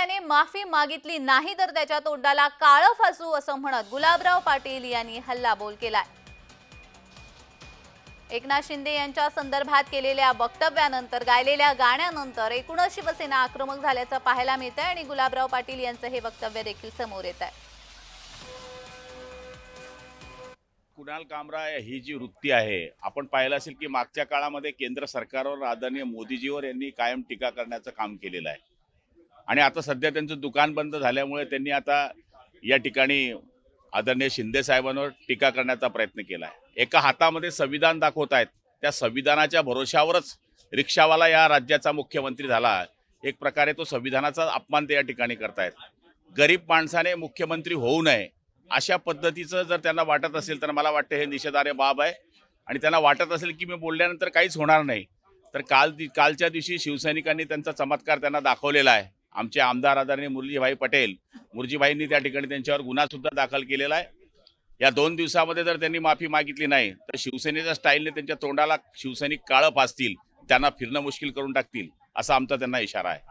न्यायालयाने माफी मागितली नाही तर त्याच्या तोंडाला काळं फासू असं म्हणत गुलाबराव पाटील यांनी हल्लाबोल केलाय. एकनाथ शिंदे यांच्या संदर्भात केलेल्या वक्तव्यानंतर गायलेल्या गाण्यानंतर एकूणच शिवसेना आक्रमक झाल्याचं पाहायला मिळत आहे आणि गुलाबराव पाटील यांचं हे वक्तव्य देखील समोर येत आहे. कुणाल कामरा ही जी वृत्ती आहे आपण पाहिलं असेल की मागच्या काळामध्ये केंद्र सरकारवर आदरणीय मोदीजीवर यांनी कायम टीका करण्याचं काम केलेलं आहे. आणि आता सध्या त्यांचं दुकान बंद झाल्यामुळे त्यांनी आता या ठिकाणी आदरणीय शिंदे साहेबांवर टीका करण्याचा प्रयत्न केला आहे. एका हातामध्ये संविधान दाखवत आहेत. त्या संविधानाच्या भरोशावरच रिक्षावाला या राज्याचा मुख्यमंत्री झाला. एक प्रकारे तो संविधानाचा अपमान ते या ठिकाणी करतायत. गरीब माणसाने मुख्यमंत्री होऊ नये अशा पद्धतीचं जर त्यांना वाटत असेल तर मला वाटतं हे निषेधार्ह बाब आहे. आणि त्यांना वाटत असेल की मी बोलल्यानंतर काहीच होणार नाही. तर काल दि- कालच्या दिवशी शिवसैनिकांनी त्यांचा चमत्कार त्यांना दाखवलेला आहे. आमचे आमदार आदरणीय मुरलीभाई पटेल मुरजीभाईंनी त्या ठिकाणी त्यांच्यावर गुन्हासुद्धा दाखल केलेला आहे. या दोन दिवसामध्ये जर त्यांनी माफी मागितली नाही तर शिवसेनेच्या स्टाईलने त्यांच्या तोंडाला शिवसैनिक काळं फासतील त्यांना फिरणं मुश्किल करून टाकतील असा आमचा त्यांना इशारा आहे.